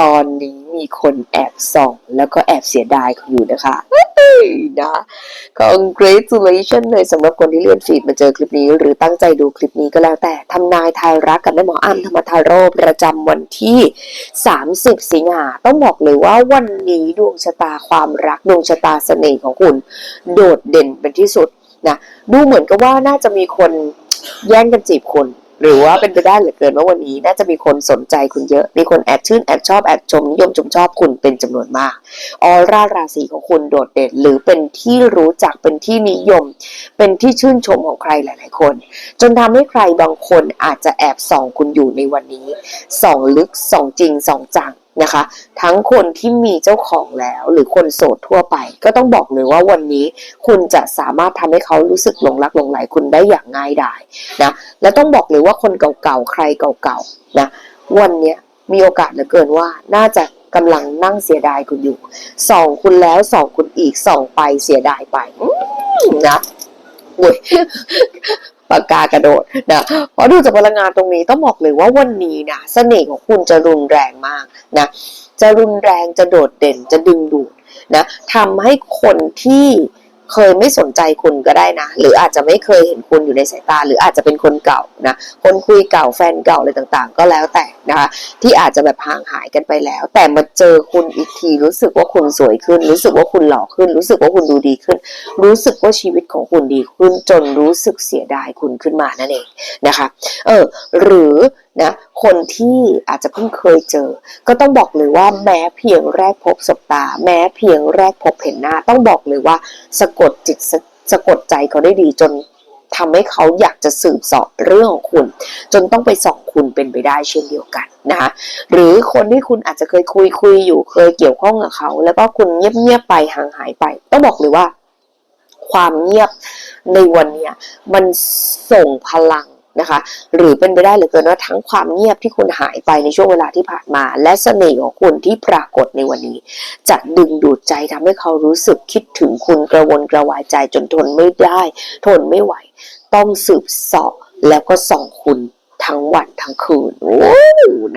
ตอนนี้มีคนแอบส่อง แล้วก็แอบเสียดายคุณอยู่นะคะนะ congratulation เลยสำหรับคนที่เลื่อนฟีดมาเจอคลิปนี้ หรือตั้งใจดูคลิปนี้ก็แล้วแต่ทำนายทายรักกับแม่หมออ้ำธรรมทาโรประจำวันที่ 30 สิงหาต้องบอกเลยว่าวันนี้ดวงชะตาความรักดวงชะตาเสน่ห์ของคุณ โดดเด่นเป็นที่สุดนะดูเหมือนกับว่าน่าจะมีคนแย่งกันจีบคุณ หรือว่าเป็นไปได้เหลือเกินว่าวันนี้น่าจะมีคนสนใจคุณเยอะ มีคนแอบชื่นแอบชอบแอบชมนิยมชมชอบคุณเป็นจำนวนมาก ออร่าราศีของคุณโดดเด่น หรือเป็นที่รู้จักเป็นที่นิยม เป็นที่ชื่นชมของใครหลาย ๆ คน จนทำให้ใครบางคนอาจจะแอบส่องคุณอยู่ในวันนี้ส่องลึกส่องจริงส่องจัง นะคะ ทั้งคนที่มีเจ้าของแล้วหรือคนโสดทั่วไป ก็ต้องบอกเลยว่าวันนี้คุณจะสามารถทำให้เขารู้สึกหลงรักหลงไหลคุณได้อย่างง่ายดายนะและต้องบอกเลยว่าคนเก่าๆใครเก่าๆนะวันนี้มีโอกาสเหลือเกินว่าน่าจะกำลังนั่งเสียดายคุณอยู่ส่องคุณแล้วส่องคุณอีกส่องไปเสียดายไปนะอุ้ย ปากกากระโดดนะเพราะดูจากพลังงานตรงนี้ต้องบอกเลยว่าวันนี้นะเสน่ห์ของคุณจะรุนแรงมากนะจะรุนแรงจะโดดเด่นจะดึงดูดนะทำให้คนที่ เคยไม่สนใจคุณก็ได้นะ หรืออาจจะไม่เคยเห็นคุณอยู่ในสายตา หรืออาจจะเป็นคนเก่านะ คนคุยเก่าแฟนเก่าอะไรต่างๆ ก็แล้วแต่นะคะ ที่อาจจะแบบห่างหายกันไปแล้ว แต่มาเจอคุณอีกทีรู้สึกว่าคุณสวยขึ้น รู้สึกว่าคุณหล่อขึ้น รู้สึกว่าคุณดูดีขึ้น รู้สึกว่าชีวิตของคุณดีขึ้นจนรู้สึกเสียดายคุณขึ้นมานั่นเองนะคะ เออ หรือ คนที่อาจจะเพิ่งเคยเจอ ก็ต้องบอกเลยว่าแม้เพียงแรกพบสบตา แม้เพียงแรกพบเห็นหน้า ต้องบอกเลยว่าสะกดจิตสะสะกดใจเขาได้ดีจนทำให้เขาอยากจะสืบสอบเรื่องของคุณ จนต้องไปส่องคุณเป็นไปได้เช่นเดียวกันนะคะหรือคนที่คุณอาจจะเคยคุยคุยอยู่เคยเกี่ยวข้องกับเขา แล้วก็คุณเงียบเงียบๆไปห่างหายไป ต้องบอกเลยว่าความเงียบในวันเนี้ยมันส่งพลัง นะคะ หรือเป็นไปได้เหลือเกินว่าทั้งความเงียบที่คุณหายไปในช่วงเวลาที่ผ่านมา และเสน่ห์ของคุณที่ปรากฏในวันนี้ จะดึงดูดใจทำให้เขารู้สึกคิดถึงคุณกระวนกระวายใจจนทนไม่ได้ ทนไม่ไหว ต้องสืบเสอบแล้วก็ส่องคุณทั้งวันทั้งคืนโอ้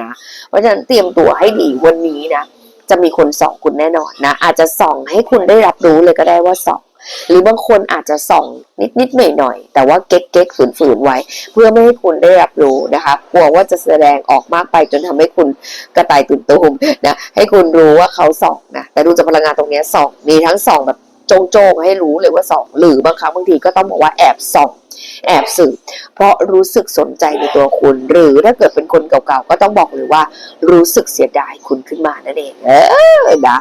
นะเพราะฉะนั้นเตรียมตัวให้ดีวันนี้นะจะมีคนส่องคุณแน่นอนนะอาจจะส่องให้คุณได้รับรู้เลยก็ได้ว่าส่อง หรือบางคนอาจจะส่องนิดนิดหน่อยหน่อยแต่ว่าเก๊กเก๊กฝืนฝืนไว้ เพื่อไม่ให้คุณได้รับรู้นะคะกลัวว่าจะแสดงออกมากไปจนทำให้คุณกระต่ายตื่นตูมนะให้คุณรู้ว่าเขาส่องนะแต่ดูจากพลังงานตรงนี้ส่องมีทั้งส่องแบบโจงๆให้รู้เลยว่าส่องหรือบางครั้งบางทีก็ต้องบอกว่าแอบส่องแอบสืบเพราะรู้สึกสนใจในตัวคุณ หรือถ้าเกิดเป็นคนเก่าๆ ก็ต้องบอกเลยว่า รู้สึกเสียดายคุณขึ้นมานั่นเอง เออนะ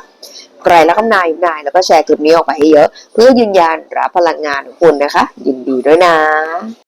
ใครแล้วก็นายนายแล้วก็แชร์คลิปนี้ออกไปให้เยอะ เพื่อยืนยันรับพลังงานของคุณนะคะ ยินดีด้วยนะ